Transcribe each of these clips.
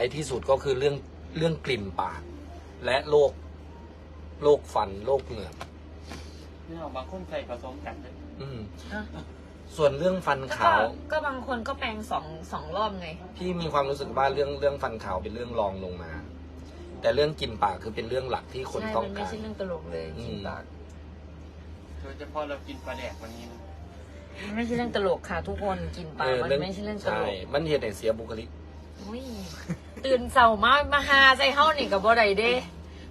ายที่สุดก็คือเรื่องเรื่องกลิ่นปาก และโรคโรคฟันโรคเหงือกเนี่ยบางคนใส่ผสมกันเลยอืมฮะส่วนเรื่องฟันก็ขาว ก็บางคนก็แปรงสองสองรอบไง พี่มีความรู้สึกว่าเรื่องเรื่องฟันขาวเป็นเรื่องรองลงมา แต่เรื่องกลิ่นปากคือเป็นเรื่องหลักที่คนใช่ต้องมันไม่การ ใช่เรื่องตลกเลยอืม กินปากโดยเฉพาะเรากินปลาแดกวันนี้นะมันไม่ใช่เรื่องตลกค่ะทุกคนกินปลาเออมันไม่ใช่เรื่องตลใช่กมันเหตุให้เสียบุคลิก อุ้ย ตื่นเสามามาหาใจเฮานี่กับบ่ได้เด้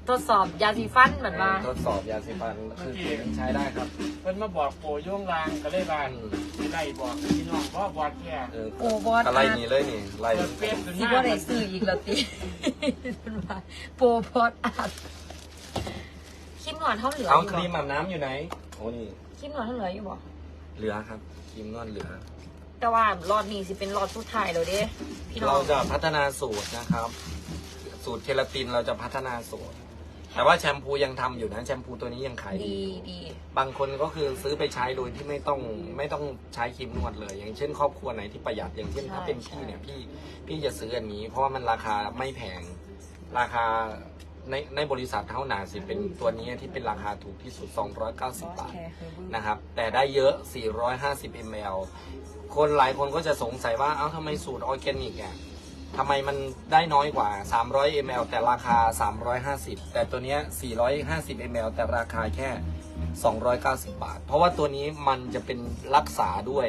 ทดสอบยาสีฟันเหมือนว่าทดสอบยาสีฟันคือเกมใช้ได้ครับ เพิ่นมาบอกโปรโย่งลางก็เลยบานอืมสิไล่บอกพี่น้องเพราะบอดแค่เออโอ้บอสอะไรนี่เลยนี่ไล่เปิดเฟซขึ้นสิมาบ่ได้ซื้ออีกแล้วติมันว่าโปรพอดอาดครีมหนวดเท่าเหลือเอาอยู่ครีมบ่อาบน้ำอยู่ไหนโอ้นี่ครีมหนวดเท่าเหลืออยู่บ่เหลือครับครีมนวดเหลือ แต่ว่ารอดนี้สิเป็นรอดสุดท้ายแล้วเด้พี่น้อเรางจะพัฒนาสูตรนะครับ สูตรเคลาตินเราจะพัฒนาสูตร แต่ว่าแชมพูยังทำอยู่นะแชมพูตัวนี้ยังขายดี ดีอยู่ดี บางคนก็คือซื้อไปใช้โดยที่ไม่ต้องไม่ต้องใช้ครีมนวดเลย อย่างเช่นครอบครัวไหนที่ประหยัดอย่างเช่นถ้าเป็นพี่เนี่ยพี่พี่จะซื้ออันนี้ เพราะว่ามันราคาไม่แพง ราคาในในบริษัทเท่านาสิเป็นตัวนี้ที่เป็นราคาถูกที่สุด 290 บาทแค่เฮอร์เบิลนะครับ แต่ได้เยอะ 450 ml คนหลายคนก็จะสงสัยว่า เอ้าทำไมสูตรออร์แกนิกอะทำไมมันได้น้อยกว่า 300 ml แต่ราคา 350 แต่ตัวเนี้ย 450 ml แต่ราคาแค่ 290 บาท เพราะว่าตัวนี้มันจะเป็นรักษาด้วย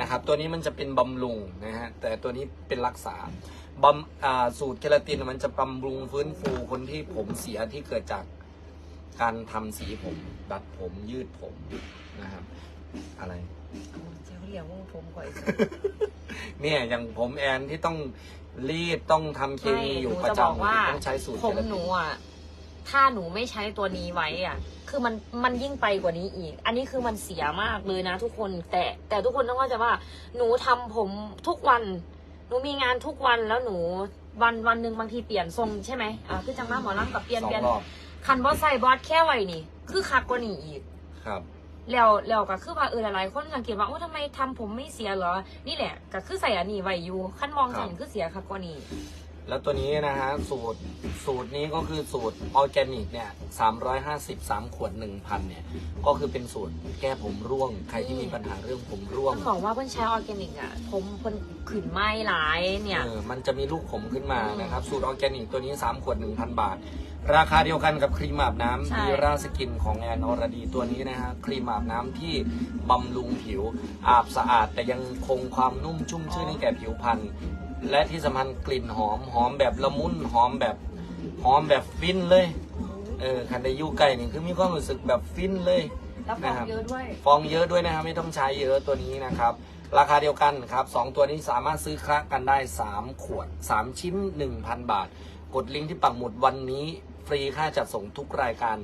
นะครับ ตัวนี้มันจะเป็นบำรุงนะฮะ แต่ตัวนี้เป็นรักษาบำสูตรเคลาตินมันจะบำรุงฟื้นฟูคนที่ผมเสียที่เกิดจากการทำสีผมดัดผมยืดผมนะครับ อะไร เจ้าเรียกว่าผมก่อยเนี่ยอย่างผมแอนที่ต้องรีดต้องทำเคมีอยู่ประจะบอกจำว่าต้องใช้สูตรผมเคลาติหนูอะ ถ้าหนูไม่ใช้ตัวนี้ไว้อะ คือมันมันยิ่งไปกว่านี้อีก อันนี้คือมันเสียมากเลยนะ ทุกคน แต่แต่ทุกคนต้องเข้าใจว่า หนูทำผมทุกวัน หนูมีงานทุกวันแล้วหนูวันวันหนึ่งบางทีเปลี่ยนทรงใช่ไหมอ่าคือจังหน้าหมอลำกับเปลี่ยนสอเปลี่ยงนรอบคันบอสใส่บอสแค่ไว้นี่ คือคักกว่านี้อีก ครับ แล้วแล้วก็คือว่าเออหลายๆคนสังเกตว่าโอ้ทำไมทำผมไม่เสียเหรอ นี่แหละก็คือใส่อันนี้ไว้อยู่ขั้นมองสั่นคือเสียครับกว่านี้ แล้วตัวนี้นะฮะสูตรสูตรนี้ก็คือสูตรออร์แกนิกเนี่ย350 3ขวด1,000เนี่ย ก็คือเป็นสูตรแก้ผมร่วง ใครที่มีปัญหาเรื่องผมร่วงต้องบอกว่าเพิ่นใช้ออร์แกนิกอะ ผมเพิ่นขืนไหม้หลายเนี่ย เออมันจะมีลูกผมขึ้นมาอืมนะครับ สูตรออร์แกนิกตัวนี้ 3 ขวด 1,000 บาท ราคาเดียวกันกับครีมอาบน้ำใช่ ดีราสกินของแอนอรดีตัวนี้นะฮะครีมอาบน้ำที่บำรุงผิวอาบสะอาด แต่ยังคงความนุ่มชุ่มชื่นให้แก่ผิวพรรณ และที่สำคัญกลิ่นหอมหอมแบบละมุนหอมแบบหอมแบบฟินเลยเออคันไดยูไก่นี่คือมีความรู้สึกแบบฟินเลยแล้วฟองเยอะด้วย ฟองเยอะด้วยนะครับไม่ต้องใช้เยอะตัวนี้นะครับ ราคาเดียวกันครับสองตัวนี้สามารถซื้อคละกันได้ 3 ขวด 3 ชิ้น 1,000 บาท กดลิงก์ที่ปักหมุดวันนี้ ฟรีค่าจัดส่งทุกรายการ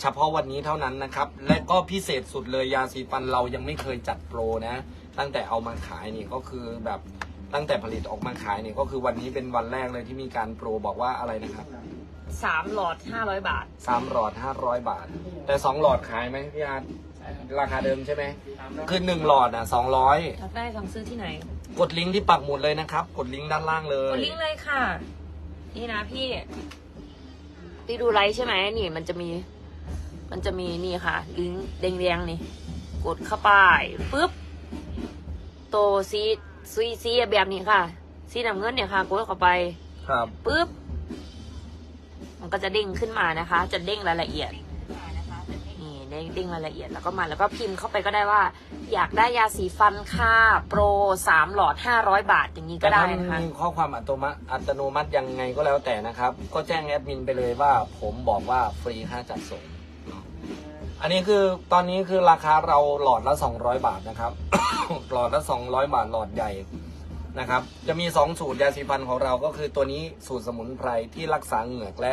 เฉพาะวันนี้เท่านั้นนะครับ และก็พิเศษสุดเลยยาสีฟันเรายังไม่เคยจัดโปรนะ ตั้งแต่เอามาขายนี่ก็คือแบบ ตั้งแต่ผลิตออกมาขายนี่ก็คือวันนี้เป็นวันแรกเลยที่มีการโปรบอกว่าอะไรนะครับสามหลอดห้าร้อยบาทสามหลอด500บาท แต่สองหลอดขายไหมพี่อาร์ตราคาเดิมใช่ไหมคือหนึ่งหลอดอะสองร้อยอยากได้สั่งซื้อที่ไหน กดลิงก์ที่ปักหมุดเลยนะครับ กดลิงก์ด้านล่างเลกยดลิงก์เลยค่ะ นี่นะพี่พี่ดูไลฟ์ใช่ไหมนี่มันจะมี มันจะมีนี่ค่ะ ลิงก์แดงๆนี่ กดเข้าไปปุ๊บ โตวซี ซีซีแบบนี้ค่ะ สีน้ำเงินเนี่ยค่ะกดเข้าไปครับ ปุ๊บ มันก็จะเด้งขึ้นมานะคะ จะเด้งรายละเอียด นี่เด้งเด้งรายละเอียดแล้วก็มาแล้วก็พิมพ์เข้าไปก็ได้ว่า อยากได้ยาสีฟันค่าโปรสามหลอดห้าร้อยบาทอย่างนี้ก็แต่ได้ถ้านะคะ มีข้อความอัตโนมัติอัตโนมัติยังไงก็แล้วแต่นะครับ ก็แจ้งแอดมินไปเลยว่า ผมบอกว่าฟรีค่าจัดส่งเนาะ อันนี้คือตอนนี้คือราคาเราหลอดละ 200 บาทนะครับ หลอดละ 200 บาทหลอดใหญ่นะครับ จะมี 2 สูตรยาสีฟันของเราก็คือตัวนี้สูตรสมุนไพรที่รักษาเหงือกและ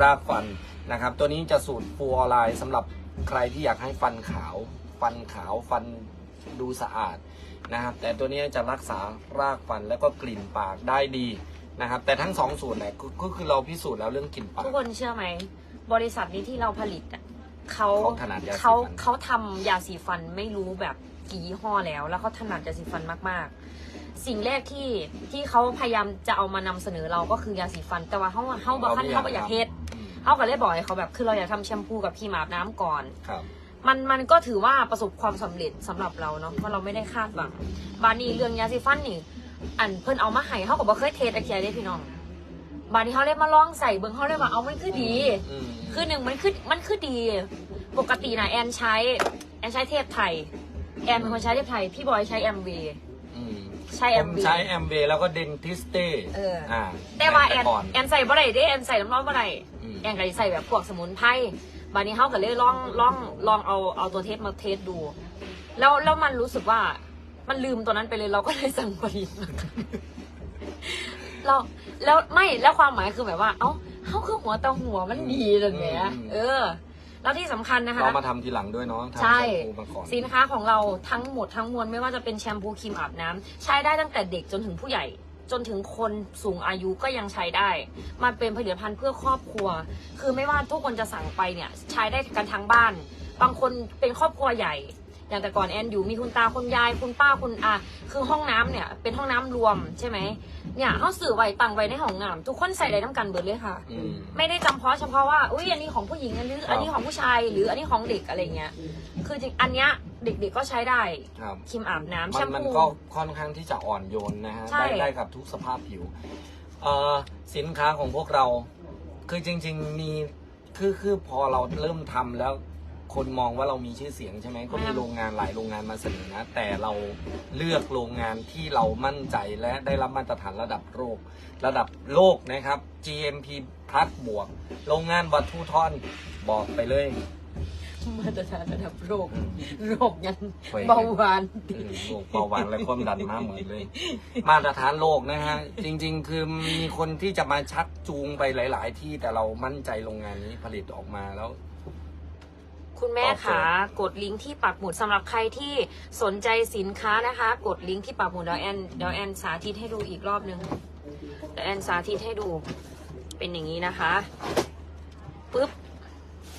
รากฟันนะครับ ตัวนี้จะสูตรฟูออไลน์สำหรับใครที่อยากให้ฟันขาว ฟันขาวฟันดูสะอาดนะครับ แต่ตัวนี้จะรักษารากฟันแล้วก็กลิ่นปากได้ดีนะครับ แต่ทั้งสองสูตรเนี่ยก็คือเราพิสูจน์แล้วเรื่องกลิ่นปาก ทุกคนเชื่อไหม บริษัทนี้ที่เราผลิตอะ เขาเขาถนัดยาสีฟัน เขาเขาทำยาสีฟันไม่รู้แบบกี่ยี่ห้อแล้ว แล้วเขาถนัดยาสีฟันมากๆ สิ่งแรกที่ที่เขาพยายามจะเอามานำเสนอเราก็คือยาสีฟัน แต่ว่าเขาเขาบอกขั้นเขาก็อยากเฮ็ดอืมเขาก็เลยบอกให้เขาแบบคือเราอยากทำแชมพูกับครีมอาบน้ำก่อน ครับ มันมันก็ถือว่าประสบความสำเร็จสำหรับเราเนาะเพราะเราไม่ได้คาดหวังบานี้เรื่องยาสีฟันนี่ อันเพิ่นเอามาให้เขาก็บอกเคยเทสอะเคียได้พี่น้อง บานี้เขาเลยมาลองใส่เบิ่งเขาเลยว่าเอามันคือดี อืมคือหนึ่งมันคือมันคือดี ปกตินะแอนใช้แอนใช้เทพไทย แอนเป็นคนใช้เทพไทย พี่บอยใช้แอมวีอืมใช้ผแอมมวี ใช้แอมเบแล้วก็เดนทิสเต้เอออ่าแต่ว่าแอนก่อน แอนใส่บ่ได้เด้แอนใส่น้ำร้อนบ่ได้อืม แอนก็สิใส่แบบพวกสมุนไพรบานี้เขาก็เลยลองลองลองเอาเอาตัวเทปมาเทสดู แล้วแล้วมันรู้สึกว่ามันลืมตัวนั้นไปเลยเราก็เลยสั่งผลิตมา เราแล้วไม่แล้วความหมายคือแบบว่า เอ้าเขาคือหัวเตาหัวมันดีเลยแหมเออ แล้วที่สำคัญนะคะเรามาทำทีหลังด้วยเนาะทำใช่แชมพูมาก่อนสินค้าของเราทั้งหมดทั้งมวลไม่ว่าจะเป็นแชมพูครีมอาบน้ำใช้ได้ตั้งแต่เด็กจนถึงผู้ใหญ่จนถึงคนสูงอายุก็ยังใช้ได้ มันเป็นผลิตภัณฑ์เพื่อครอบครัว คือไม่ว่าทุกคนจะสั่งไปเนี่ย ใช้ได้กันทั้งบ้าน บางคนเป็นครอบครัวใหญ่ อย่างแต่ก่อนแอนอยู่มีคุณตาคุณยายคุณป้าคุณอาคือห้องน้ำเนี่ย เป็นห้องน้ำรวมใช่ไหมเนี่ยเขาสื่อไว้ตังไว้ในห้องน้ำทุกคนใส่ได้น้ำกันเบิดเลยค่ะอืมไม่ได้จำเพาะเฉพาะว่าอุ้ยอันนี้ของผู้หญิงอันนี้อันนี้ของผู้ชายหรืออันนี้ของเด็กอะไรเงี้ยคือจริงอันเนี้ยเด็กๆก็ใช้ได้ครับครีมอาบน้ำมัแชนมมันพูก็ค่อนข้างที่จะอ่อนโยนนะฮะใช่ได้ได้กับทุกสภาพผิวเอ่อสินค้าของพวกเรา คือจริง ๆ มีคือคือพอเราเริ่มทำแล้ว คนมองว่าเรามีชื่อเสียงใช่ไหมก็มีโรงงานหลายโรงงานมาเสนอนะ แต่เราเลือกโรงงานที่เรามั่นใจและได้รับมาตรฐานระดับโลก ระดับโลกนะครับ GMP พัดบวก โรงงานวัตถุทอนบอกไปเลยมาตรฐานระดับโลกโรคยันไว้เบาหวานเออโรคเบาหวานและความดันมาเหมือนเลย มาตรฐานโลกนะฮะ จริง ๆ คือมีคนที่จะมาชักจูงไปหลาย ๆ ที่แต่เรามั่นใจโรงงานนี้ผลิตออกมาแล้ว คุณแม่ตอบโจทย์ขากดลิงก์ที่ปักหมุดสำหรับใครที่สนใจสินค้านะคะ กดลิงก์ที่ปักหมุดเดี๋ยวแอนเดี๋ยวแอนสาธิตให้ดูอีกรอบนึงเดี๋ยวแอนสาธิตให้ดูเป็นอย่างนี้นะคะปุ๊บ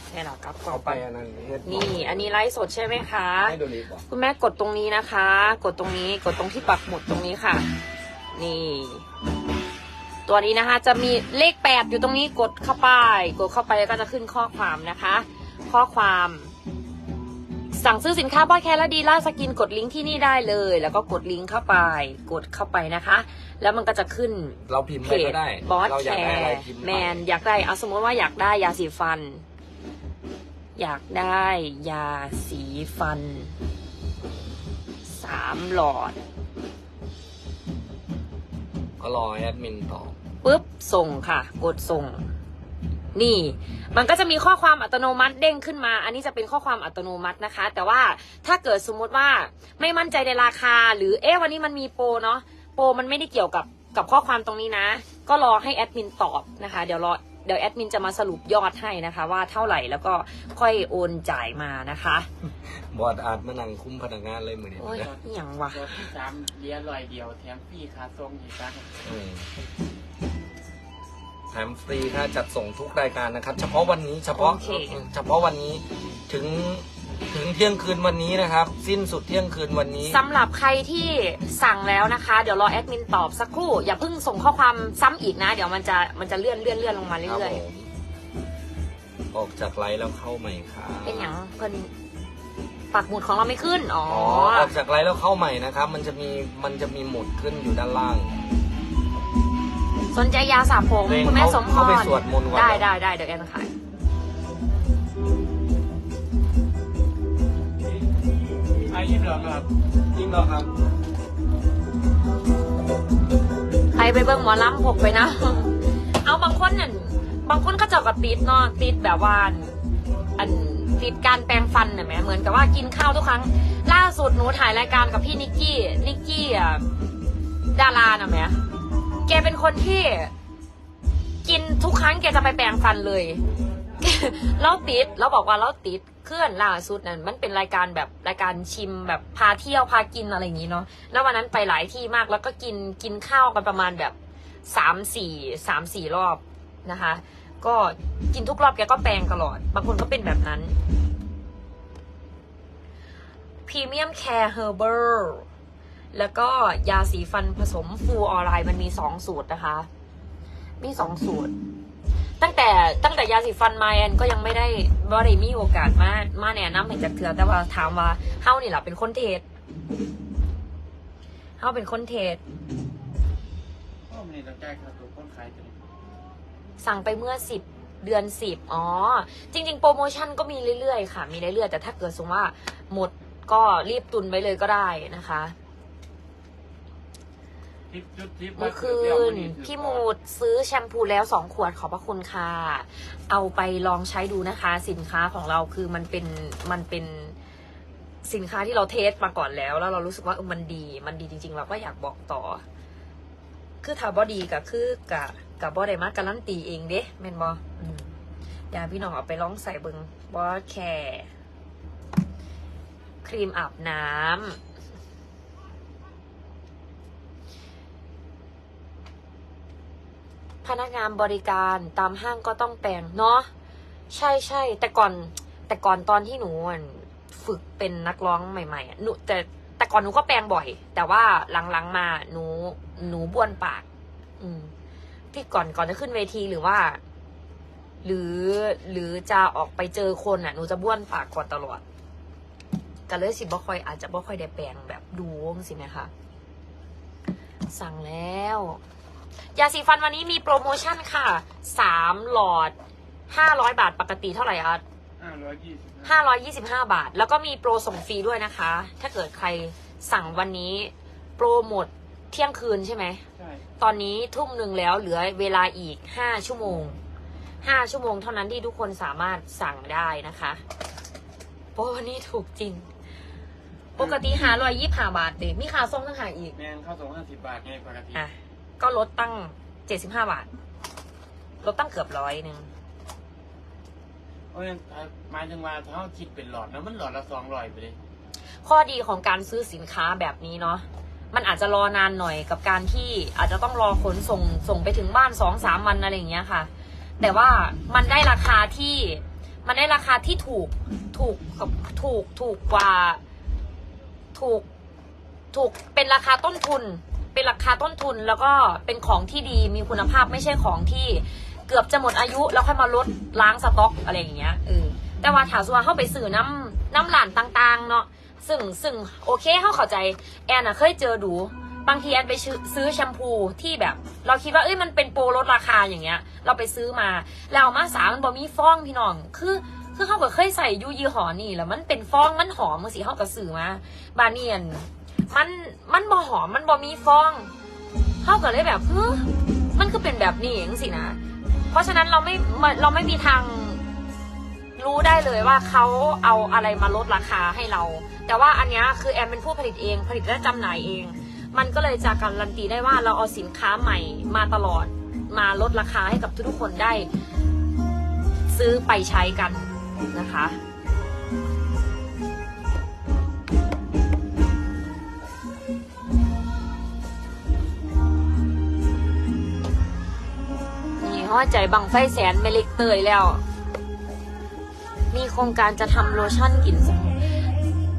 แค่หรอกลับกล่อเอางไปอันนั้นเฮ็ดนี่ อันนี้ไลฟ์สดใช่ไหมคะให้ดูดีกว่าคุณแม่กดตรงนี้นะคะ กดตรงนี้กดตรงที่ปักหมุดตรงนี้ค่ะ นี่ ตัวนี้นะคะ จะมีเลขแปดอยู่ตรงนี้กดเข้าไป กดเข้าไปก็จะขึ้นข้อความนะคะ ข้อความ สั่งซื้อสินค้าบอยแคร์และดีล่าสกินกดลิงก์ที่นี่ได้เลย แล้วก็กดลิงก์เข้าไป กดเข้าไปนะคะ แล้วมันก็จะขึ้นเราพิมพ์เพไปจก็ได้บอสเราอแคยากได้อะไรร์พิมพ์แมไปนอยากได้เอาสมมติว่าอยากได้ยาสีฟัน อยากได้ยาสีฟันสามหลอด ก็รอแอดมินตอบปุ๊บส่งค่ะ กดส่ง นี่ มันก็จะมีข้อความอัตโนมัติเด้งขึ้นมา อันนี้จะเป็นข้อความอัตโนมัตินะคะ แต่ว่าถ้าเกิดสมมุติว่าไม่มั่นใจในราคา หรือเอ๊ะวันนี้มันมีโปรเนาะโปรมันไม่ได้เกี่ยวกับกับข้อความตรงนี้นะ ก็รอให้แอดมินตอบนะคะ เดี๋ยวรอเดี๋ยวแอดมินจะมาสรุปยอดให้นะคะ ว่าเท่าไหร่แล้วก็ค่อยโอนจ่ายมานะคะบอดอาจมานั่งคุ้มพนักงานเลยมือนี้โอ้ยนะอหย่างวะ ตัวที่สามเลียลอยเดียวแถมฟรีคาทรงอีกครับอืมแถ มฟรีค่าจัดส่งทุกรายการนะครับ เฉพาะวันนี้เฉพาะโอเค เฉพาะวันนี้ถึงถึงเที่ยงคืนวันนี้นะครับ สิ้นสุดเที่ยงคืนวันนี้ สำหรับใครที่สั่งแล้วนะคะ เดี๋ยวรอแอดมินตอบสักครู่ อย่าเพิ่งส่งข้อความซ้ำอีกนะ เดี๋ยวมันจะมันจะเลื่อนเลื่อนเลื่อนลงมาครับเรื่อยผมออกจากไลฟ์แล้วเข้าใหม่ครับๆ เป็นอย่างเพิ่นปักหมุดของเราไม่ขึ้น อ๋อ อ๋อออกจากไลฟ์แล้วเข้าใหม่นะครับ มันจะมีมันจะมีหมุดขึ้นอยู่ด้านล่าง สนใจยาสระผมเองคุณแม่สมพเข้ารไปสวดมนต์ก่อนได้ได้ได้เดี๋ยวแอนขายอายี่เหลือครับจริงเหรอครับ ใครไปเบิ่งหมอลำผมไปนะ เอาบางคนนั่นบางคนก็เจะกับติดเนาะติดแบบว่าอันอันติดการแปรงฟันน่ะแหมเหมือนกับว่ากินข้าวทุกครั้ง ล่าสุดหนูถ่ายรายการกับพี่นิกกี้นิกกี้อะดาราน่ะแหม แกเป็นคนที่ กินทุกครั้งแกจะไปแปรงฟันเลยแล้วติดแล้วบอกว่าเราติดเคลื่อนล่าสุดนั่นมันเป็นรายการแบบรายการชิมแบบพาเที่ยวพากินอะไรอย่างนี้เนาะแล้ววันนั้นไปหลายที่มากแล้วก็กินกินข้าวกันประมาณแบบสามสี่สามสี่รอบนะคะ ก็กินทุกรอบแกก็แปรงตลอด บางคนก็เป็นแบบนั้นพรีเมียมแคร์เฮอร์เบอร์ แล้วก็ยาสีฟันผสมฟูออไลน์มันมีสองสูตรนะคะ มีสองสูตร ตั้งแต่ตั้งแต่ยาสีฟันมาแอนก็ยังไม่ได้ว่าได้มีโอกาสมามาแนะนำให้จากเถื่อแต่ว่าถามว่าเฮานี่แหละเป็นคนเทศเฮาเป็นคนเทศโอ้มันนี่ต้องจ่ายค่าตัวคนขายตัวนี้สั่งไปเมื่อสิบเดือนสิบอ๋อ จริง ๆ โปรโมชั่นก็มีเรื่อยๆ ค่ะ มีเรื่อยๆ แต่ถ้าเกิดสมมติว่าหมดก็รีบตุนไว้เลยก็ได้นะคะทิปจุดทิป เมื่อคืนพี่มูดซื้อแชมพูแล้วสองขวดขอบพระคุณค่ะ เอาไปลองใช้ดูนะคะ สินค้าของเราคือมันเป็นมันเป็นสินค้าที่เราเทสมาก่อนแล้ว แล้วเรารู้สึกว่าเออมันดี มันดีจริง ๆ เราก็อยากบอกต่อ คือถ้าบอดีกับคือกะกับบอได้มาการันตีเองเด้แม่นบอมอย่าพี่น้องเอาไปลองใส่เบิงบอแคร์ครีมอาบน้ำ พนักงานบริการตามห้างก็ต้องแปลงเนาะใช่ใช่แต่ก่อนแต่ก่อนตอนที่หนูฝึกเป็นนักร้องใหม่ๆอะหนูแต่แต่ก่อนหนูก็แปลงบ่อย แต่ว่าหลังๆมาหนูหนูบ้วนปาก อืม ที่ก่อนก่อนจะขึ้นเวทีหรือว่า หรือหรือจะออกไปเจอคนอะหนูจะบ้วนปากก่อนตลอดก็เลยสิบ่ค่อยอาจจะบ่ค่อยได้แปลงแบบดูงสิไหมคะ สั่งแล้ว ยาสีฟันวันนี้มีโปรโมชั่นค่ะสามหลอดห้าร้อยบาทปกติเท่าไหร่อะห้าร้อยยี่สิบห้าร้อยยี่สิบห้าบาท แล้วก็มีโปรส่งฟรีด้วยนะคะ ถ้าเกิดใครสั่งวันนี้ โปรหมดเที่ยงคืนใช่ไหม ใช่ตอนนี้ทุ่มหนึ่งแล้วเหลือเวลาอีกห้าชั่วโมงห้าชั่วโมงเท่านั้นที่ทุกคนสามารถสั่งได้นะคะโปรนี้ถูกจริง ปกติหาร้อยยี่ห้าบาทเด็มีค่าส่งต่างหากอีก แมนเข้าส่งห้าสิบบาทไงปกติ อะ ก็ลดตั้งเจ็ดสิบห้าบาท ลดตั้งเกือบร้อยหนึ่งเพราะฉะนั้นหมายถึงว่าถ้าเขาคิดเป็นหลอดแล้วมันหลอดละสองร้อยไปเลย ข้อดีของการซื้อสินค้าแบบนี้เนาะมันอาจจะรอนานหน่อยกับการที่อาจจะต้องรอขนส่งส่งไปถึงบ้านสองสามวันอะไรอย่างเงี้ยค่ะ แต่ว่ามันได้ราคาที่มันได้ราคาที่ถูกถูกกับถูกถูกกว่า ถูกถูกเป็นราคาต้นทุน เป็นราคาต้นทุนแล้วก็เป็นของที่ดีมีคุณภาพไม่ใช่ของที่เกือบจะหมดอายุแล้วค่อยมาลดล้างสต็อกอะไรอย่างเงี้ยเออแต่ว่าถามว่าเข้าไปซื้อน้ำน้ำหลานต่างๆ เนาะซึ่งซึ่งโอเคเข้าเข้าใจแอนอะเคยเจอดู บางทีแอนไปซื้อซื้อแชมพูที่แบบ เราคิดว่าเอ้ยมันเป็นโปรลดราคาอย่างเงี้ย เราไปซื้อมาแล้วเอามาสามันบ่มีฟองพี่น้องคือคือเขาก็เคยใส่อยูยี่ห้อนี่แล้วมันเป็นฟองมันหอมมันสิเขาก็ซื้อมาบาเนียน มันมันบ่หอมมันบ่มีฟองเขาก็เลยแบบเฮ้ยมันก็เป็นแบบนี้เองสินะ เพราะฉะนั้นเราไม่เราไม่มีทางรู้ได้เลยว่าเขาเอาอะไรมาลดราคาให้เรา แต่ว่าอันนี้คือแอมเป็นผู้ผลิตเองผลิตและจำหน่ายเอง มันก็เลยจะการันตีได้ว่าเราเอาสินค้าใหม่มาตลอดมาลดราคาให้กับทุกๆคนได้ ซื้อไปใช้กันนะคะ ห้อใจบังไฟแสนเมลิกเตยแล้ว มีโครงการจะทำโลชั่นกลิ่นสมุน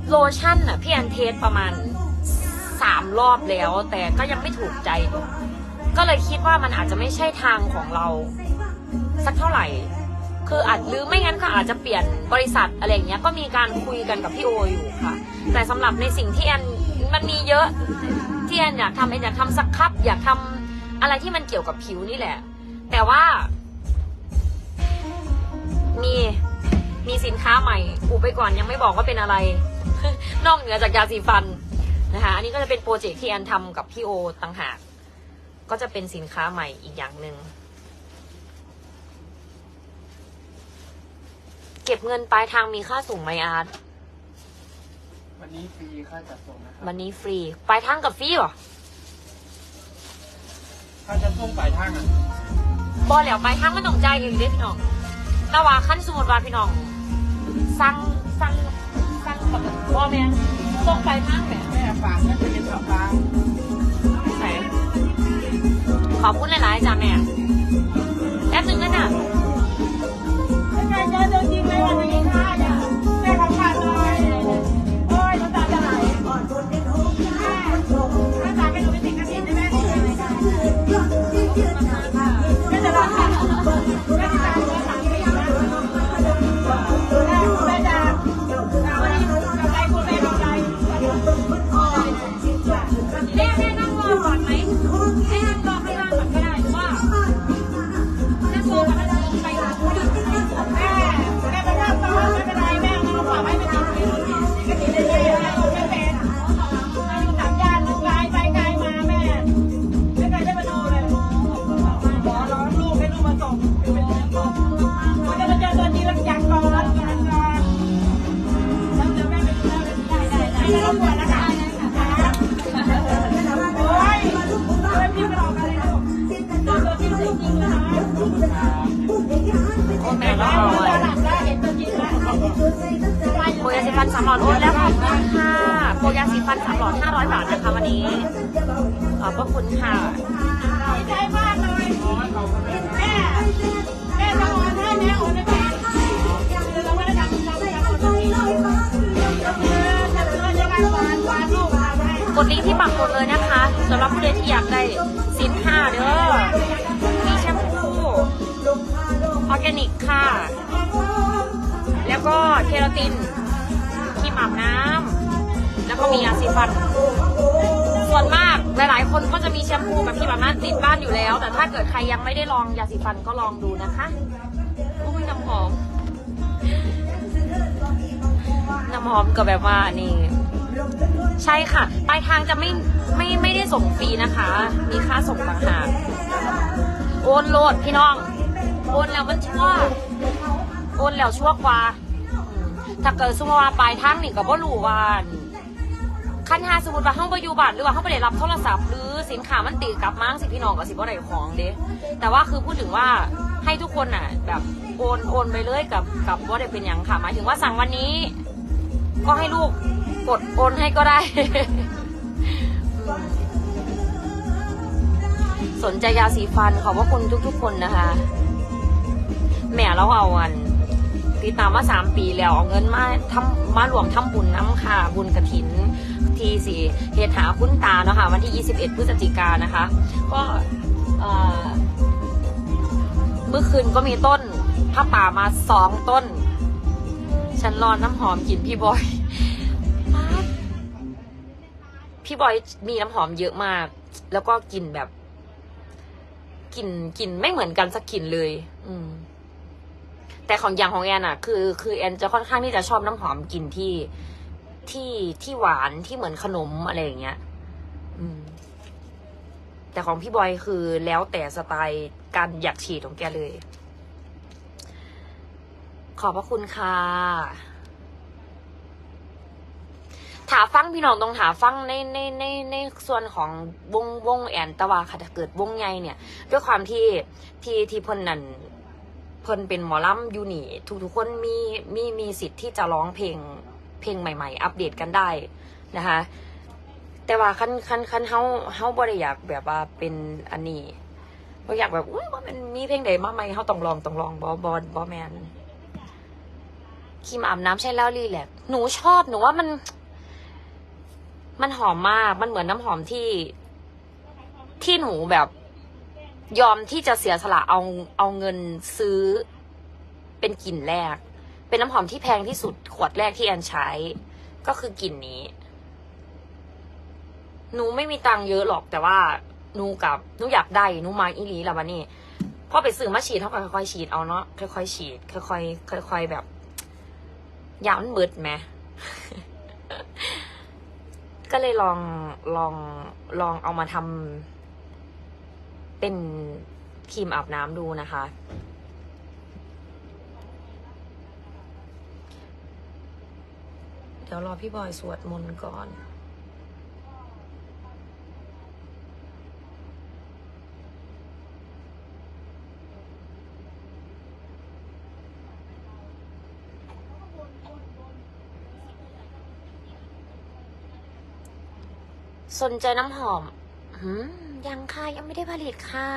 โลชั่นอะพี่แอนเทสประมาณสามรอบแล้ว แต่ก็ยังไม่ถูกใจ ก็เลยคิดว่ามันอาจจะไม่ใช่ทางของเรา สักเท่าไหร่ คืออาจหรือไม่งั้นก็อาจจะเปลี่ยนบริษัทอะไรอย่างเงี้ยก็มีการคุยกันกับพี่โออยู่ค่ะ แต่สำหรับในสิ่งที่แอนมันมีเยอะที่แอนอยากทำแอนอยากทำสครับอยากทำอะไรที่มันเกี่ยวกับผิวนี่แหละ แต่ว่า มีมีสินค้าใหม่อุบไปก่อนยังไม่บอกว่าเป็นอะไร นอกเหนือจากยาสีฟันนะคะอันนี้ก็จะเป็นโปรเจกต์ที่แอนทำกับพี่โอต่างหาก ก็จะเป็นสินค้าใหม่อีกอย่างหนึ่งเก็บเงินปลายทางมีค่าสูงไหมอาร์ตวันนี้ฟรีค่าจัดส่งนะครับวันนี้ฟรีปลายทางกับฟรีเหรอค่าจัดส่งปลายทางอะ บอแล้วไปห้างมันต้องใจายเองเด้พี่น้องแต่ว่าขั้นสมมติว่าพี่น้องสั่งสั่งสั่งกับบอแมนต้องไปห้างแหมแม่ฝากก็จะเป็นฝากไหนขอบคุณหลายๆจ้าแม่ ขอบาทนะคะวันนี้ ขอบพระคุณค่ะกดลิงก์ที่ปักหมดเลยนะคะสำหรับผู้ใดที่อยากได้สินห้าเด้อมีแชมพูออร์แกนิกค่ะ แล้วก็เคราตินครีมอาบน้ำแล้วก็มียาสีฟันส่ วนมากหลายๆ คนก็จะมีแชมพูแบบที่แบบนั้นติดบ้านอยู่แล้ว แต่ถ้าเกิดใครยังไม่ได้ลองยาสีฟันก็ลองดูนะคะโอ้ยน้ำหอม น้ำหอมก็แบบว่านี่ ใช่ค่ะปลายทางจะไม่ไม่ไม่ได้ส่งฟรีนะคะ มีค่าส่งต่างหากโอนโหลดพี่น้อง โอนแล้วมันชั่วโอนแล้วชั่วกว่า ถ้าเกิดสมมติว่าปลายทางนี่ก็บ่รู้ว่า ขั้นหาสมมติว่าเฮาบ่อยู่บ้านหรือว่าเฮาบ่ได้รับโทรศัพท์หรือสินค้ามันตีกลับมาสิพี่น้องก็สิบ่ได้ของเด้แต่ว่าคือพูดถึงว่าให้ทุกคนน่ะ แบบโอนโอนไปเลยกับกับบ่ได้เป็นยังค่ะหมายถึงว่าสั่งวันนี้ ก็ให้ลูกกดโอนให้ก็ได้ สนใจยาสีฟันขอบพระคุณทุก ๆ คนนะคะแหม่เราเอาอันติดตามมาสามปีแล้วเอาเงินมาทำมารวมทำบุญน้ำค่ะบุญกระถิน ทีสี่เหตุหาคุณตาเนาะค่ะวันที่ 21 พฤศจิกานะคะ ก็เมื่อคืนก็มีต้นผ้าป่ามาสองต้น ฉันรอน้ำหอมกลินพี่บอย พี่บอยมีน้ำหอมเยอะมาก แล้วก็กลิ่นแบบกลิ่นกลิ่นไม่เหมือนกันสักกลิ่นเลย อืมแต่ของอย่างของแอนอะคือ คือแอนจะค่อนข้างที่จะชอบน้ำหอมกลิ่นที่ ที่ที่หวานที่เหมือนขนมอะไรอย่างเงี้ย อืม แต่ของพี่บอยคือแล้วแต่สไตล์การอยากฉีดของแกเลย ขอบพระคุณค่ะถาฟังพี่น้องตรงถาฟังในในในในส่วนของวงวงแอนตะวาค่ะถ้าเกิดวงใหญ่เนี่ย ด้วยความที่ที่ที่เพิ่นนั่นเพิ่นเป็นหมอลำยูนี่ทุกทุกคนมีมีมีสิทธิ์ที่จะร้องเพลง เพลงใหม่ๆ อัปเดตกันได้นะคะ แต่ว่าคันคันคันเฮาเฮาบ่ได้อยากแบบว่าเป็นอันนี้บ่อยากแบบอุ้ยว่ามันมีเพลงใดมาใหม่เฮาต้องลองต้องลองบ่บ่บ่แมนครีมอาบน้ำใช้แล้วรีแลกหนูชอบหนูว่ามัน มันหอมมากมันเหมือนน้ำหอมที่ที่หนูแบบยอมที่จะเสียสละเอาเอาเงินซื้อเป็นกลิ่นแรก เป็นน้ำหอมที่แพงที่สุดขวดแรกที่แอนใช้ ก็คือกลิ่นนี้ หนูไม่มีตังค์เยอะหรอกแต่ว่าหนูกับหนูอยากได้หนูมาอีหลีแล้ววันนี้พอไปซื้อมาฉีดเท่ากับค่อยๆฉีดเอาเนาะค่อยๆฉีด ค่อยๆค่อยๆแบบยามันเบิดไหมก็เลยลองลองลองเอามาทำเป็นครีมอาบน้ำดูนะคะ เดี๋ยวรอพี่บอยสวดมนต์ก่อน สนใจน้ำหอมหืมยังค่ะ ยังไม่ได้ผลิตค่ะ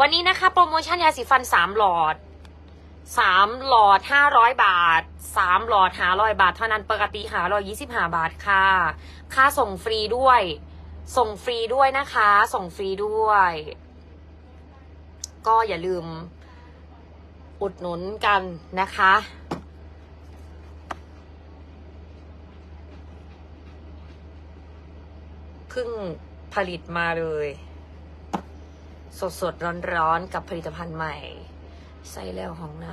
วันนี้นะคะ โปรโมชั่นยาสีฟันสามหลอด สามหลอดห้าร้อยบาทสามหลอดหาร้อยบาทเท่านั้นปกติหาร้อยยี่สิบห้าบาทค่ะ ค่าส่งฟรีด้วย ส่งฟรีด้วยนะคะ ส่งฟรีด้วย ก็อย่าลืม อุดหนุนกันนะคะเพิ่งผลิตมาเลย สดสดร้อนร้อนๆ กับผลิตภัณฑ์ใหม่ ใส่แล้วของน้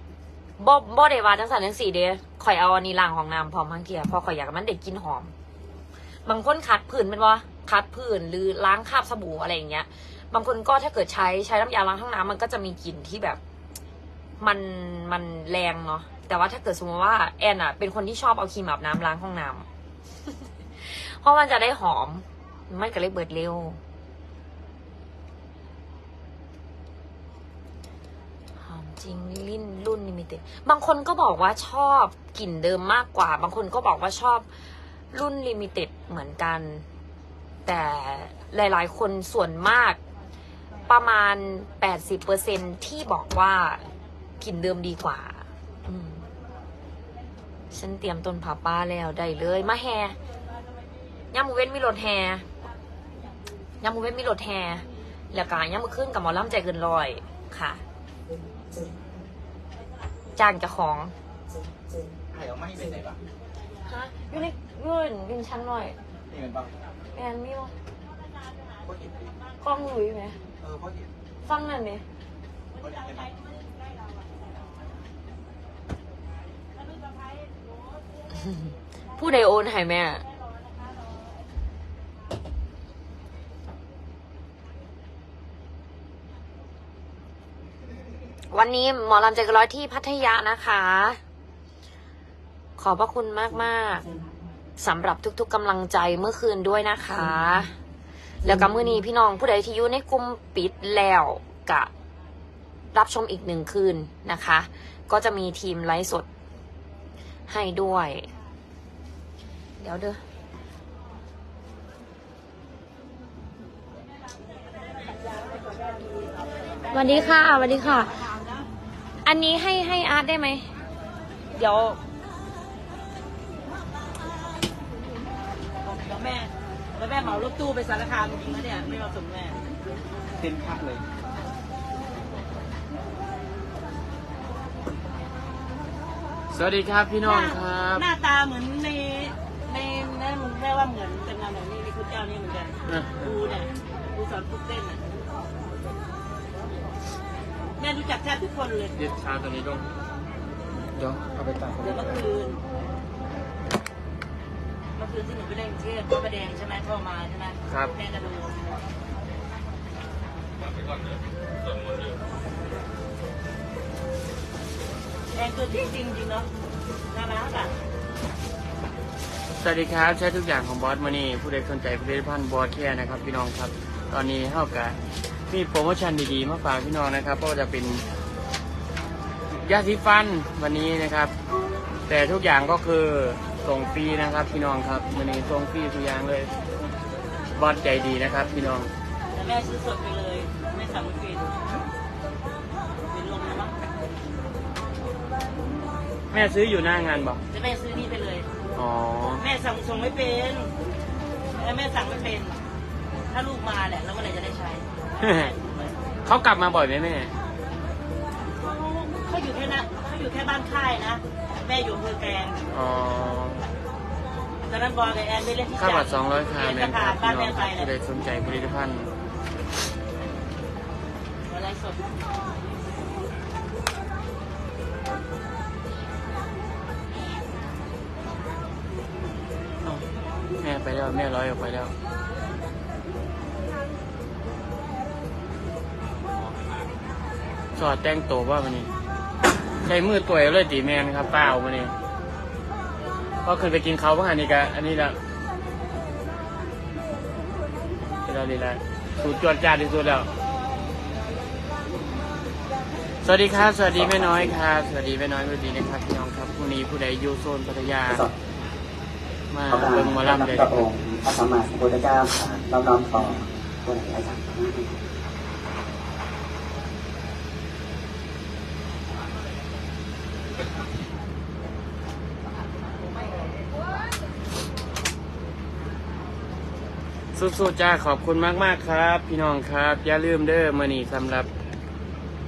ำบ่บ่ได้ว่าจังสันจังสี่เด้ข่อยเอาอันนี้ล้างของน้ำพร้อมทั้งเทียเพอข่อยอยากมันได้กลินหอม บางคนคัดผื่นเป็นว่าคัดผื่นหรือล้างคราบสบู่อะไรอย่างเงี้ย บางคนก็ถ้าเกิดใช้ใช้น้ำยาล้างห้องน้ำมันก็จะมีกลิ่นที่แบบ มันมันแรงเนาะแต่ว่าถ้าเกิดสมมติว่าแอนอะเป็นคนที่ชอบเอาครีมอาบน้ำล้างห้องน้ำเพราะมันจะได้หอม มันก็เลยเบิดเร็ว หอม จริงลิ้นรุ่นลิมิเต็ดบางคนก็บอกว่าชอบกลิ่นเดิมมากกว่า บางคนก็บอกว่าชอบรุ่นลิมิเต็ดเหมือนกัน แต่หลาย ๆ คนส่วนมากประมาณ 80%ที่บอกว่ากลิ่นเดิมดีกว่าฉันเตรียมต้นผาป้าแล้วได้เลย มาแฮย่ามูเว้นมีรถแฮย่ามูเว้นมีรถแฮแล้วก็ย่ามือขึ้นกับหมอล่ำใจเกินร้อยค่ะ จ้างเจ้าของถ่ายออกมาให้เป็นไหนบ้างฮะอยู่ในยื่นยืนชั้นหน่อยนี่เป็นบ้างแอนมีวะพราะเห็นกล้องหลุยไหมเออพราะเห็นฟังนั่นเนี่ยเห็นเป็นบ้างผู้ใดโอนให้แม่ วันนี้หมอลำใจกร้อยที่พัทยานะคะ ขอบพระคุณมากๆสำหรับทุกๆกำลังใจเมื่อคืนด้วยนะคะ แล้วก็มื่อนี้พี่น้องผู้ใดที่อยู่ในกลุ่มปิดแล้วกะรับชมอีกหนึ่งคืนนะคะ ก็จะมีทีมไลฟ์สดให้ด้วย เดี๋ยวเด้อสวัสดีค่ะสวัสดีค่ะ อันนี้ให้ให้อาร์ตได้ไหม เดี๋ยวแล้วแม่แล้วแม่เหมารถตู้ไปสารคามจริงๆนะเนี่ย ไม่มาส่งแม่ เต็มพักเลยสวัสดีครับพี่น้องครับ หน้าตาเหมือนในในนั่นแม่ว่าเหมือนกันนะแบบนี้นี่คือเจ้านี่เหมือนกันอะดูเนี่ยดูสอนฟุกเต้นอะ แม่รู้จักแทบทุกคนเลยเด็ดชาตัวนี้ต้องเดี๋ยวเอาไปตากเดี๋ยวเมื่อคืนเมื่อคืนที่หนูไปเล่นเทพพระประแดงใช่ไหมพ่อมาใช่ไหมครับแม่ก็ดูแดงตัวจริงจริงๆเนาะน่ารักอะสวัสดีครับใช้ทุกอย่างของบอสมานี่ผู้ใดสนใจผลิตภัณฑ์บอสแค่นะครับ พี่น้องครับ ตอนนี้เท่ากับ มีโปรโมชั่นดีๆ มาฝากพี่น้องนะครับ ก็จะเป็นยาสีฟันวันนี้นะครับ แต่ทุกอย่างก็คือส่งฟรีนะครับ พี่น้องครับวันนี้ส่งฟรีทุกอย่างเลยบอสใจดีนะครับ พี่น้องแต่แม่ซื้อสดไปเลย ไม่สั่งไม่เป็นเป็นลมนะมั้งแม่ซื้ออยู่หน้างานบอกแต่แม่ซื้อนี่ไปเลย อ๋อ แม่สั่งส่งไม่เป็นแล้วแม่สั่งไม่เป็น ถ้าลูกมาแหละแล้วเมื่อไหร่จะได้ใช้ เขากลับมาบ่อยไหมแม่ เขาเขาอยู่แค่นั้นเขาอยู่แค่บ้านค่ายนะ แม่อยู่อำเภอแกลงอ๋อ ตอนนั้นบอลกับแอนไปเล่นที่ค่าบัตร200คาเรียนแม่สะนพาครันบบ้านพี่น้แม่องไปผู้เลใดยสนใจผลิตภัณฑ์อะไรสดอ้าวแม่ไปแล้ว แม่ร้อยออกไปแล้ว อดแต่งตัวว่ามันนี้ ใช้มือตัวเองเลยตีแมนครับเปล่ามันนี้พอขึ้นไปกินเขาวเมื่อหันนี้กะอันนี้ละเดี๋ยวดีละสูตรจวดจ้าที่สุดแล้ว สวัสดีครับ สวัสดีแม่น้อยครับ สวัสดีแม่น้อยสวัสดีนะครับพี่น้องครับผู้นี้ผู้ใดอยู่โซนพัทยา มาเบิ่งหมอลำเลย พระองค์พระสัมมาสัมพุทธเจ้าน้อมน้อมต่อผู้ไหนอาจารย์ สู้ๆจ้าขอบคุณมากๆครับ พี่น้องครับ อย่าลืมเด้อมานี่สำหรับ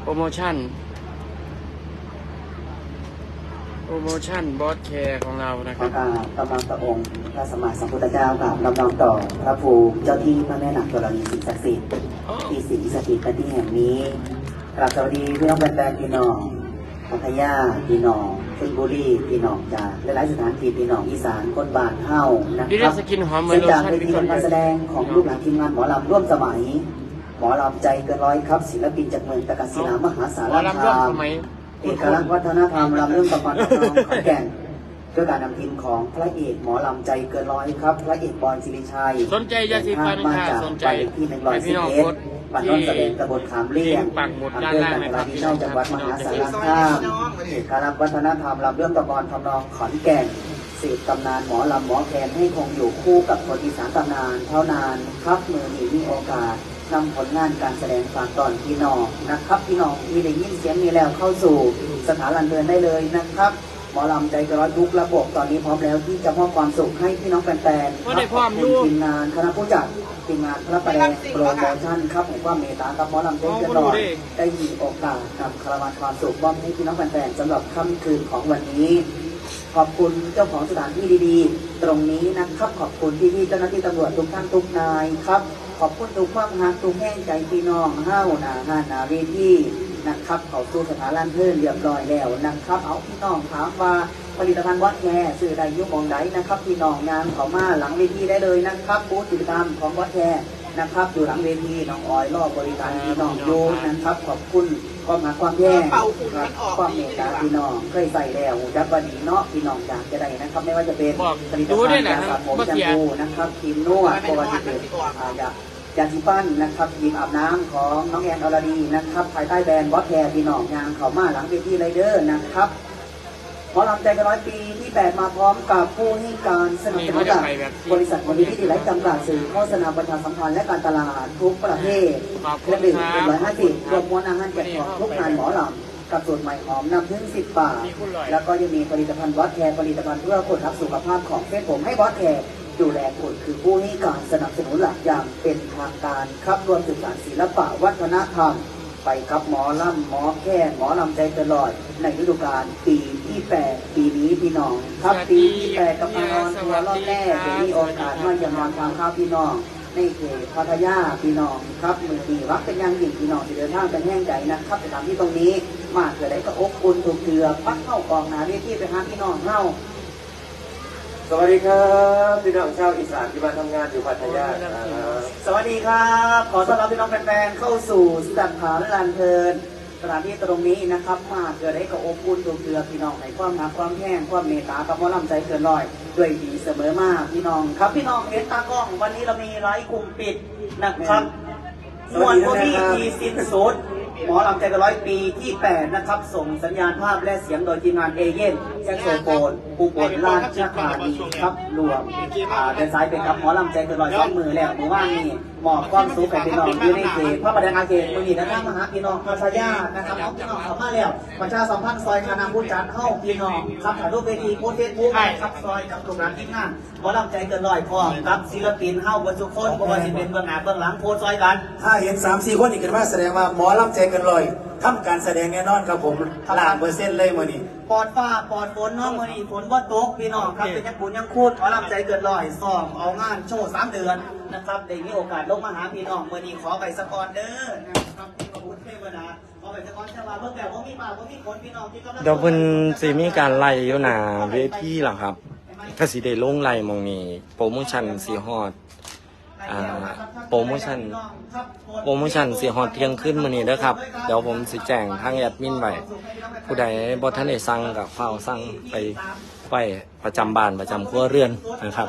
โปรโมชั่น โปรโมชั่นบอสแคร์ของเรานะครัข้าบ กราบกำลัตะองค์พระสมัยสัมพุทธเจ้ากราบลำลองต่อพระภูเจ้าที่พระแม่หนักกรณีสิทธิศักดิ์สิทธิ์ที่สิทธิสถิตที่แห่งนี้กราบสวัสดีพี่น้องแฟนๆพี่น้องพัทยาพี่น้อง ชลบุรีพี่น้องจากหลายๆสถานที่พี่น้องอีสานคนบ้านเฮานะดีคเดรับสกินหอมเหมือนซึ่งโลจากชั่นเวพี่ทีคนการแสดงของลูกหลานทีมงานหมอลำร่วมสมัย หมอลำใจเกินร้อยครับ ศิลปินจากเมืองตะกัศิลามหาสารหมอลำร่วมคามสมัยเอกลักษณ์วัฒนธรรมลำเรื่องประพันธ์ของขอนแก่นด้วยการนำทีมของพระเอกหมอลำใจเกินร้อยครับ พระเอกบอยศิริชัยสนใจยาสีฟันมาค่ะจากสนใจบ้านเลขที่หนึ่งร้อยให้พี่สิบน้องเอ็กดด บ้านโนนแสดงตำบลขามเลี่ยงปักหมุดด้านอำเภอล่างกันนะทครัราบวิพี่ชัน้อยงจังหวัดมหาสารคคามรับเอกลักษณ์วัฒนธรรมลำเรื่องตะกอนทำนองขอนแก่นสืบตำนานหมอลำหมอแคนให้คงอยู่คู่กับคนอีสานตำนาน เท่านานครับมือหนีมีโอกาสนำผลงานการแสดงฝากตอนพี่น้องนะครับพี่น้องมีได้ยินเสียงนี้แล้วเข้าสู่สถานลันเทินได้เลยนะครับหมอลำใจกระร้อยทุกระบบตอนนี้พร้อมแล้วที่จะมอบความสุขให้พี่น้องแฟนๆว่าได้ความขอบรู้คุณทีมงานคณะผู้จัด ทีมงานพระประแดงโปรโมชั่นครับผมว่าเมตตากับหมอลำใจกระร้อยได้มีโอกาสนำคาราวานความสุขมอบให้พี่น้องแฟนๆสำหรับค่ำคืนของวันนี้ ขอบคุณเจ้าของสถานที่ดีๆ ตรงนี้นะครับขอบคุณพี่ๆเจ้าหน้าที่ตำรวจทุกท่านทุกนายครับ ขอบคุณทุกความหักทุกแห้งใจพี่น้องห้าวหนาหาหนาเวทีนะครับเขาสู่สถานลันเทินเรียบร้อยแล้วนะครับ เอาพี่น้องถามว่า ผลิตภัณฑ์วัดแคร์สื่อใดอยุมองใดนะครับพี่น้องงานเขามาหลังเวทีได้เลยนะครับบูธกิจกรรมของวัดแคร์นะครับอยู่หลังเวทีน้องออยรอบบริการพี่น้องโยนะครับขอบคุณความหักความแย่งครับความเมตตาพี่น้องเคยใส่แล้วจักวันดีเนาะพี่น้องอยากจะได้นะครับ ไม่ว่าจะเป็นบอกผลิตดูภัณด้วยฑ์นะยาสระผมเมื่อแชมกี้พูนะครับครีมนวดตัวที่เป็นอ่ายายาสีฟันนะครับครีมอาบน้ำของน้องแอนอรดีนะครับภายใต้แบรนด์วอตแคร์พี่น้องยางเขามาหลังเวทีไรเดอร์นะครับ หมอลำใจกันร้อยปีที่แปดมาพร้อมกับผู้ให้การสนับสนุนจากบริษัทบริษัทที่ไร้จำกัดสื่อโฆษณาประชาสัมพันธ์และการตลาดทุกประเภทขอบเรืองณดื่มคเป็นรับร้อยห้าสิบรวมมวลอาหารแจกของทุกงานหมอลำกับสูตรใหม่หอมนำถึงสิบบาท แล้วก็ยังมีผลิตภัณฑ์บอสแคร์ผลิตภัณฑ์เพื่อคนรักสุขภาพของเส้นผมให้บอสแคร์ดูแลคุณคือผู้ให้การสนับสนุนหลักอย่างเป็นทางการครับรวมถึงการศิลปะวัฒนธรรม ไปครับหมอลำหมอแค่หมอลำใจตลอด ในฤดูกาลปีที่แปดปีนี้พี่น้อง ครับปีที่แปดกับมานอนทัวร์รอบแรกเดี๋ยวมีโอกาสมาเยี่ยมยามทางข้าวพี่น้องในเขตพัทยาพี่น้องครับมือดีรักเป็นอยังยิ่งพี่น้องที่เดินทางเป็นแห้งใจนะครับไปตามที่ตรงนี้ มาเกิดได้ก็อบอุ่นถูกเถือปักเข้ากองหนาเรียที่ไปหาพี่น้องเฮาส วัสดีครับพี่น้องชาวอีสานที่มาทำงานอยู่พัทยาครับสวัสดีครับ ขอต้อนรับพี่น้องแฟนๆเข้าสู่สถานลานเพลินสถานที่ตรงนี้นะครับ มาเกิดได้ก็อบอุ่นถูกเถือพี่น้องในความรักความแห้งความเมตตากับหมอลำใจเกินร้อย ด้วยดีเสมอมากพี่น้องครับพี่น้องเห็นตากล้อง วันนี้เรามีไลฟ์กลุ่มปิดนะครับมวลพวกพี่ทีสิ้นสุดหมอลำใจกระร้อยปีที่ 8 นะครับ ส่งสัญญาณภาพและเสียงโดยทีมงานเอเย่นแซกโซโฟนอุบลราชธานีครับรวมอ่าเดินสายเป็นครับหมอลำใจกระร้อยสองมือแล้วหมู่ว่านี่หมอบความสุขให้พี่น้องอยู่ในเขตพระประแดงอาเขตมือนี้นะครับมาหาพี่น้องพัทยานะครับเอาพี่น้องเข้ามาแล้วประชาสัมพันธ์ซอยคณะผู้จัดเข้าพี่น้องครับถ่ายรูปเวทีโพสเฟซบุ๊กครับซอยกับกลุ่มร้านที่งานหมอลำใจเกินร้อยพร้อมครับศิลปินเข้าบนทุกคนบ่ว่าสิเป็นเบื้องหน้าเบื้องหลังโพสต์ซอยกัน ถ้าเห็นสามสี่คนอีกกันว่าแสดงว่าหมอลำใจเกันเลยทำการแสดงแน่นอนครับผมล้านเปอร์เซ็นต์เลยมื่อนี้ ปลอดฟ้าปลอดฝนเน้องมือนี้ฝนบ่ตกพี่น้องครับเป็นยังบุญยังคูดขอรับใจเกินร้อยซ้อมเอางานโชว์สามเดือนนะครับได้มีโอกาสลงมาหาพี่น้องมือนี้ขอไปสกอนเด้อนะครับที่พระพุทธเทวดาขอไปสกอนเทวดาเพิ่งแต่ว่ามีปากว่ามีคนพี่น้องที่กำลังเดี๋ยวเพิ่นสิมีการไล่อยู่หน้าเวทีหรอครับก็สิได้ลงไล่หมองนี้โปรโมชั่นสิฮอด อ่าโปรโมชั่นโปรโมชั่นสิฮอดเที่ยงขึ้นมือนี้นะครับ เดี๋ยวผมสิแจ้งทางแอดมินไปผู้ใดบอทันได้สั่งกับเฝ้าสั่งไปไปประจำบ้านประจำครัวเรือนนะครับ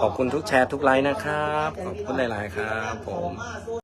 ขอบคุณทุกแชร์ทุกไลน์นะครับ ขอบคุณหลาย ๆ ครับผม